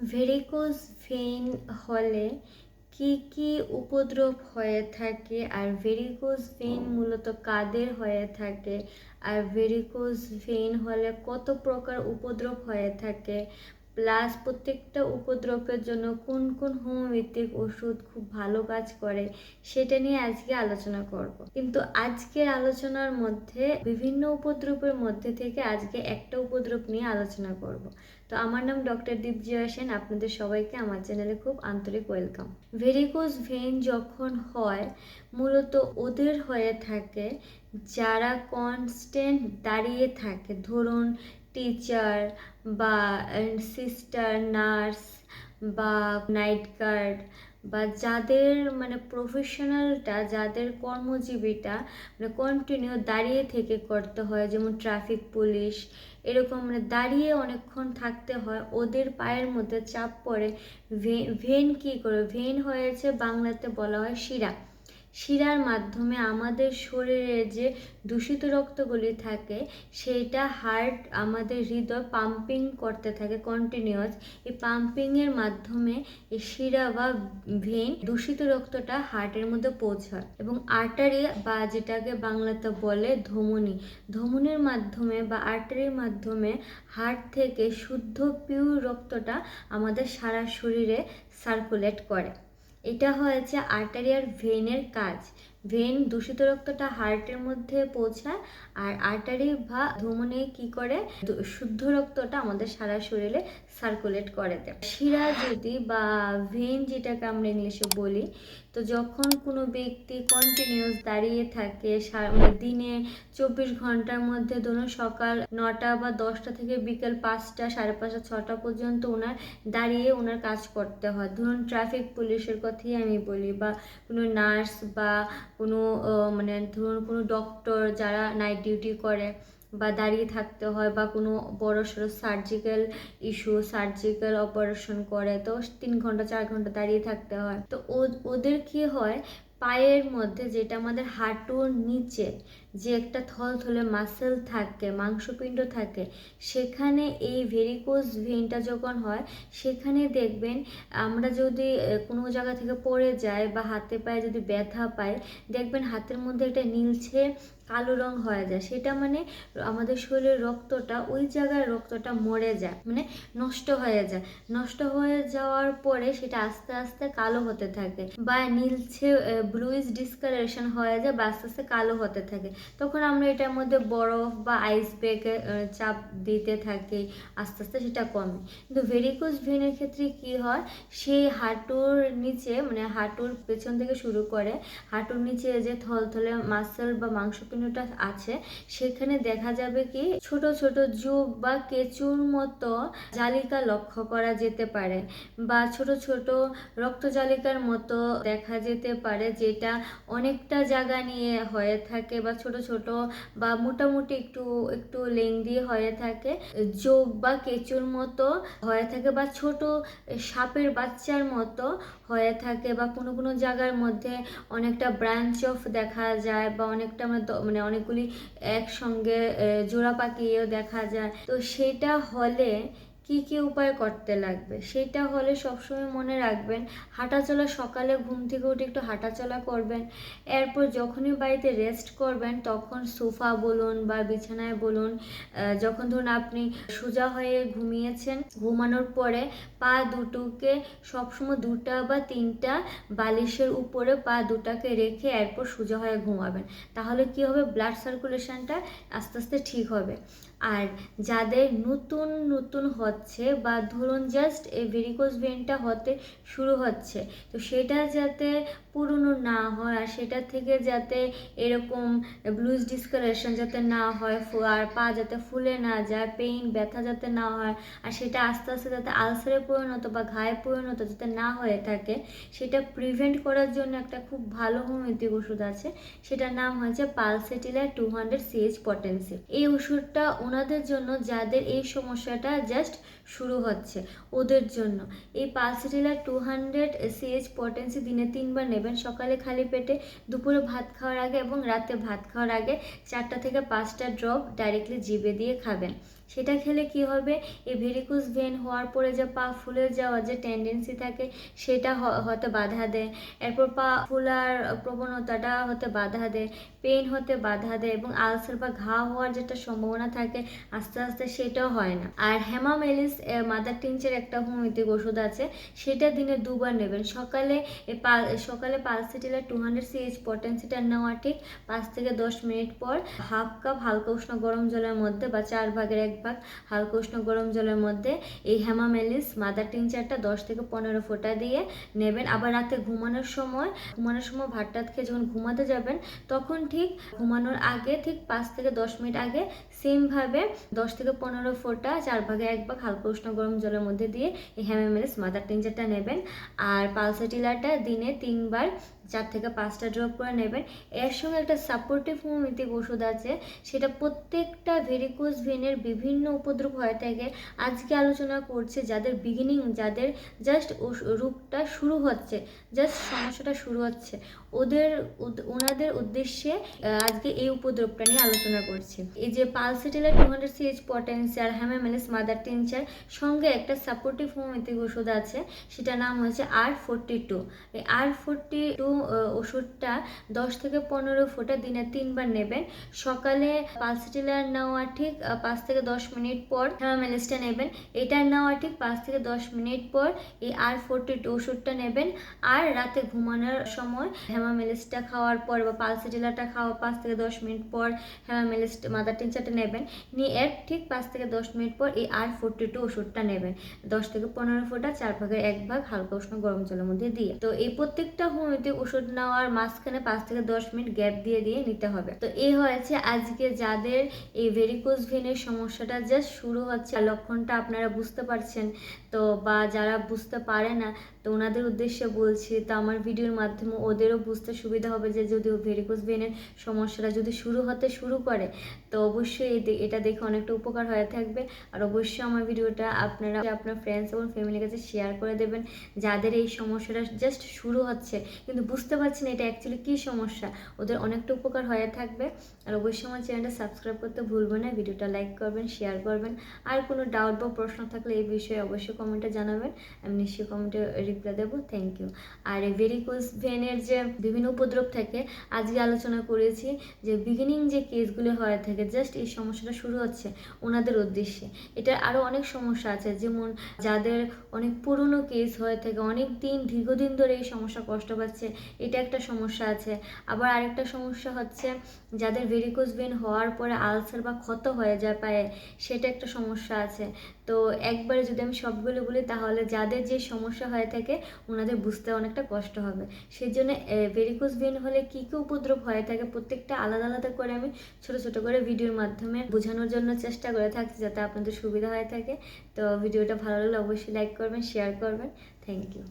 Varicose vein হলে কি কি উপদ্রব হয়ে থাকে? আর ভেরিকোজ ভেইন মূলত কাদের হয়ে থাকে? আর ভেরিকোজ ভেইন হলে কত প্রকার উপদ্রব হয়ে থাকে? প্লাস প্রত্যেকটা উপদ্রবের জন্য কোন কোন হোমিওপ্যাথিক ওষুধ খুব ভালো কাজ করে সেটা নিয়ে আজকে আলোচনা করব। কিন্তু আজকের আলোচনার মধ্যে বিভিন্ন উপদ্রবের মধ্যে থেকে আজকে একটা উপদ্রব নিয়ে আলোচনা করব। তো আমার নাম ডক্টর দীপজিয়া সেন আপনাদের সবাইকে আমার চ্যানেলে খুব আন্তরিক ওয়েলকাম। ভেরিকোজ ভেন যখন হয়, মূলত ওদের হয়ে থাকে যারা কনস্ট্যান্ট দাঁড়িয়ে থাকে। ধরুন টিচার বা সিস্টার নার্স বা নাইট গার্ড বা যাদের মানে প্রফেশনালটা যাদের কর্মজীবীটা মানে কন্টিনিউ দাঁড়িয়ে থেকে করতে হয়, যেমন ট্রাফিক পুলিশ এরকম মানে দাঁড়িয়ে অনেকক্ষণ থাকতে হয়, ওদের পায়ের মধ্যে চাপ পড়ে ভেন কী করে? ভেন হয়েছে বাংলাতে বলা হয় শিরা। শিরার মাধ্যমে আমাদের শরীরে যে দূষিত রক্তগুলি থাকে, সেইটা হার্ট আমাদের হৃদয় পাম্পিং করতে থাকে কন্টিনিউয়াস এই পাম্পিংয়ের মাধ্যমে এই শিরা বা ভেন দূষিত রক্তটা হার্টের মধ্যে পৌঁছায়। এবং আর্টারি বা যেটাকে বাংলাতে বলে ধমনী, ধমনির মাধ্যমে বা আর্টারির মাধ্যমে হার্ট থেকে শুদ্ধ পিওর রক্তটা আমাদের সারা শরীরে সার্কুলেট করে। এটা হয়েছে আর্টারিয়ার ভেনের কাজ। ভেন দূষিত রক্তটা হার্টের মধ্যে পৌঁছায় আর আর্টারি বা ধমনী কি করে? শুদ্ধ রক্তটা আমাদের সারা শরীরে সার্কুলেট করে দেয়। শিরা যদি বা ভেন যেটাকে আমরা ইংলিশে বলি, তো যখন কোনো ব্যক্তি কন্টিনিউস দাঁড়িয়ে থাকে মানে দিনে চব্বিশ ঘণ্টার মধ্যে ধরুন সকাল নটা বা দশটা থেকে বিকেল পাঁচটা, সাড়ে পাঁচটা, ছটা পর্যন্ত ওনার দাঁড়িয়ে ওনার কাজ করতে হয়। ধরুন ট্রাফিক পুলিশের কথাই আমি বলি বা কোনো নার্স বা কোনো মানে ধরুন কোনো ডক্টর যারা নাইট ডিউটি করে বা দাঁড়িয়ে থাকতে হয় বা কোনো বড় সড়ো সার্জিক্যাল ইস্যু সার্জিক্যাল অপারেশন করে, তো তিন ঘণ্টা, চার ঘণ্টা দাঁড়িয়ে থাকতে হয়। তো ওদের কি হয় পায়ের মধ্যে যেটা আমাদের হাঁটুর নিচে যে একটা থলথলে মাসেল থাকে, মাংসপিণ্ড থাকে, সেখানে এই ভেরিকোজ ভেনটা যখন হয়, সেখানে দেখবেন আমরা যদি কোনো জায়গা থেকে পড়ে যাই বা হাতে পায়ে যদি ব্যথা পাই, দেখবেন হাতের মধ্যে একটা নীলছে কালো রং হয়ে যায়। সেটা মানে আমাদের শরীরের রক্তটা, ওই জায়গায় রক্তটা মরে যায় মানে নষ্ট হয়ে যায়। নষ্ট হয়ে যাওয়ার পরে সেটা আস্তে আস্তে কালো হতে থাকে বা নীলছে ব্লুইজ ডিসকালারেশন হয়ে যায় বা আস্তে আস্তে কালো হতে থাকে। তখন আমরা এটার মধ্যে বরফ বা আইস ব্যাগে চাপ দিতে থাকি, আস্তে আস্তে সেটা কমে। কিন্তু ভেরিকোজ ভেনের ক্ষেত্রে কি হয়? সেই হাঁটুর নিচে মানে হাঁটুর পেছন থেকে শুরু করে হাঁটুর নিচে যে থলথলে মাসেল বা মাংসপিণ্ডটা আছে। সেখানে দেখা যাবে কি ছোট ছোট যুগ বা কেঁচুর মতো জালিকা লক্ষ্য করা যেতে পারে বা ছোট ছোট রক্তজালিকার মতো দেখা যেতে পারে যেটা অনেকটা জায়গা নিয়ে হয়ে থাকে বা ছোট ছোট বা মোটামুটি একটু একটু লেংদি হয়ে থাকে। যোগ বা কেঁচুর মতো হয়ে থাকে বা ছোট সাপের বাচ্চার মতো হয়ে থাকে বা কোনো কোনো জায়গার মধ্যে অনেকটা ব্রাঞ্চ অফ দেখা যায় বা অনেকটা মানে অনেকগুলি একসঙ্গে জোড়া পাকিয়েও দেখা যায়। তো সেটা হলে কি কি উপায় করতে লাগবে? সেটা হলে সবসময় মনে রাখবেন, হাঁটাচলা সকালে ঘুম থেকে উঠে একটু হাঁটাচলা করবেন। এরপর যখনই বাড়িতে রেস্ট করবেন, তখন সোফা বলুন বা বিছানায় বলুন যখন ধরুন আপনি সোজা হয়ে ঘুমিয়েছেন, ঘুমানোর পরে পা দুটোকে সবসময় দুটা বা তিনটা বালিশের উপরে পা দুটাকে রেখে এরপর সোজা হয়ে ঘুমাবেন। তাহলে কি হবে? ব্লাড সার্কুলেশনটা আস্তে আস্তে ঠিক হবে। আর যাদের নতুন নতুন হচ্ছে বা ধরুন জাস্ট এই ভেরিকোজ ভেনটা হতে শুরু হচ্ছে তো সেটা যাতে পুরনো না হয় আর সেটা থেকে যাতে এরকম ব্লুজ ডিসকালেশন যাতে না হয় আর পা যাতে ফুলে না যায় পেইন ব্যথা যাতে না হয়, আর সেটা আস্তে আস্তে যাতে আলসারে পরিণত বা ঘায়ে পরিণত যাতে না হয়ে থাকে, সেটা প্রিভেন্ট করার জন্য একটা খুব ভালো হোমিওপ্যাথিক ওষুধ আছে। সেটার নাম হয়েছে Pulsatilla two hundred CH potency এই ওষুধটা ওনাদের জন্য যাদের এই সমস্যাটা জাস্ট শুরু হচ্ছে, ওদের জন্য। এই পালসিটিলার টু হান্ড্রেড সিএইচ পটেন্সি দিনে তিনবার নেবেন সকালে খালি পেটে, দুপুরে ভাত খাওয়ার আগে এবং রাতে ভাত খাওয়ার আগে চারটা থেকে পাঁচটা ড্রপ ডাইরেক্টলি জিভে দিয়ে খাবেন। সেটা খেলে কি হবে? এই ভেরিকোজ ভেন হওয়ার পরে যে পা ফুলে যাওয়ার যে টেন্ডেন্সি থাকে, সেটা হতে বাধা দেয়। এরপর পা ফুলার প্রবণতাটা হতে বাধা দেয় পেন হতে বাধা দেয় এবং আলসার বা ঘা হওয়ার যেটা সম্ভাবনা থাকে, আস্তে আস্তে সেটাও হয় না। আর হেমামেলিস মাদার টিনচের একটা হোমিওপ্যাথিক ওষুধ আছে, সেটা দিনে দুবার নেবেন। সকালে সকালে পালসিটিলা টু হান্ড্রেড সিএইচ পটেন্সিটা নেওয়া ঠিক পাঁচ থেকে দশ মিনিট পর, হাফ কাপ হালকা উষ্ণ গরম জলের মধ্যে বা চার ভাগের এক ভাগ হালকা উষ্ণ গরম জলের মধ্যে এই হ্যামামেলিস মাদার টিনচারটা দশ থেকে পনেরো ফোঁটা দিয়ে নেবেন। আবার রাতে ঘুমানোর সময় ঘুমানোর সময় ভাত টাত খেয়ে যখন ঘুমাতে যাবেন, তখন ঠিক ঘুমানোর আগে ঠিক পাঁচ থেকে দশ মিনিট আগে সেমভাবে দশ থেকে পনেরো ফোঁটা, চার ভাগে এক ভাগ হালকা উষ্ণ গরম জলের মধ্যে দিয়ে এই হ্যামেমেলিস মাদার টিনচারটা নেবেন। আর পালসাটিলাটা দিনে তিনবার চার থেকে পাঁচটা ড্রপ করে নেবেন। এর সঙ্গে একটা সাপোর্টিভ হোমিওপ্যাথিক ওষুধ আছে, সেটা প্রত্যেকটা ভেরিকোজ ভেনের বিভিন্ন উপদ্রব হয়ে থাকে। আজকে আলোচনা করছে যাদের বিগিনিং যাদের জাস্ট রূপটা শুরু হচ্ছে জাস্ট সমস্যাটা শুরু হচ্ছে, ওদের ওনাদের উদ্দেশ্যে আজকে এই উপদ্রবটা নিয়ে আলোচনা করছি। এই যে Pulsatilla two hundred CH potential Hamamelis mother tincture সঙ্গে একটা সাপোর্টিভ হোমিওপ্যাথিক ওষুধ আছে, সেটার নাম হচ্ছে আর ফোরটি টু এই আর ফোরটি টু ওষুধটা দশ থেকে পনেরো ফোঁটা দিনে তিনবার নেবেন। সকালে পালসিটিলার নেওয়া ঠিক পাঁচ থেকে দশ মিনিট পর হ্যামামেলিসটা নেবেন। এটার নেওয়া ঠিক পাঁচ থেকে দশ মিনিট পর এই আর ফোরটি টু ওষুধটা নেবেন। আর রাতে ঘুমানোর সময় হ্যামামেলিসটা খাওয়ার পর বা পালসিটিলাটা খাওয়া পাঁচ থেকে দশ মিনিট পর হ্যামামেলিস মাদার টিনচারটা নেবেন। নিয়ে এর ঠিক পাঁচ থেকে দশ মিনিট পর এই আর ফোরটি টু ওষুধটা নেবেন। দশ থেকে পনেরো ফোঁটা চার ভাগের এক ভাগ হালকা উষ্ণ গরম জলের মধ্যে দিয়ে। তো এই প্রত্যেকটা হোমিওপ্যাথিক ওষুধ নেওয়ার মাঝখানে পাঁচ থেকে দশ মিনিট গ্যাপ দিয়ে দিয়ে নিতে হবে। তো এই হয়েছে আজকে যাদের এই ভেরিকোজ ভেনের সমস্যাটা জাস্ট শুরু হচ্ছে লক্ষণটা আপনারা বুঝতে পারছেন। তো বা যারা বুঝতে পারে না, তো ওনাদের উদ্দেশ্যে বলছি, তো আমার ভিডিওর মাধ্যমে ওদেরও বুঝতে সুবিধা হবে যে যদি ভেরিকোজ ভেনের সমস্যাটা যদি শুরু হতে শুরু করে, তো অবশ্যই এটা দেখে অনেকটা উপকার হয়ে থাকবে। আর অবশ্যই আমার ভিডিওটা আপনারা, আপনার ফ্রেন্ডস এবং ফ্যামিলির কাছে শেয়ার করে দেবেন। যাদের এই সমস্যাটা জাস্ট শুরু হচ্ছে, কিন্তু বুঝতে পারছি না এটা অ্যাকচুয়ালি কী সমস্যা। ওদের অনেকটা উপকার হয়ে থাকবে। আর অবশ্যই আমার চ্যানেলটা সাবস্ক্রাইব করতে ভুলবেন না, ভিডিওটা লাইক করবেন শেয়ার করবেন। আর কোনো ডাউট বা প্রশ্ন থাকলে এই বিষয়ে অবশ্যই কমেন্টে জানাবেন। আমি নিশ্চয়ই কমেন্টে রিপ্লাই দেবো। থ্যাংক ইউ আর এই ভেরিকোজ ভেনের যে বিভিন্ন উপদ্রব থাকে, আজকে আলোচনা করেছি যে বিগিনিং যে কেসগুলো হয়ে থাকে জাস্ট এই সমস্যাটা শুরু হচ্ছে ওনাদের উদ্দেশ্যে। এটা আরও অনেক সমস্যা আছে, যেমন যাদের অনেক পুরনো কেস হয়ে থাকে, অনেক দিন, দীর্ঘদিন ধরে এই সমস্যা কষ্ট পাচ্ছে, এটা একটা সমস্যা আছে। আবার আরেকটা সমস্যা হচ্ছে যাদের ভেরিকোজ ভেন হওয়ার পরে আলসার বা ক্ষত হয়ে যায় পায়ে, সেটা একটা সমস্যা আছে। তো একবারে যদি আমি সবগুলো বলি, তাহলে যাদের যে সমস্যা হয়ে থাকে, ওনাদের বুঝতে অনেকটা কষ্ট হবে। সেই জন্য ভেরিকোজ ভেন হলে কী কী উপদ্রব হয়ে থাকে, প্রত্যেকটা আলাদা আলাদা করে আমি ছোট ছোট করে ভিডিওর মাধ্যমে বোঝানোর জন্য চেষ্টা করে থাকি যাতে আপনাদের সুবিধা হয়ে থাকে। তো ভিডিওটা ভালো লাগলে অবশ্যই লাইক করবেন শেয়ার করবেন। Thank you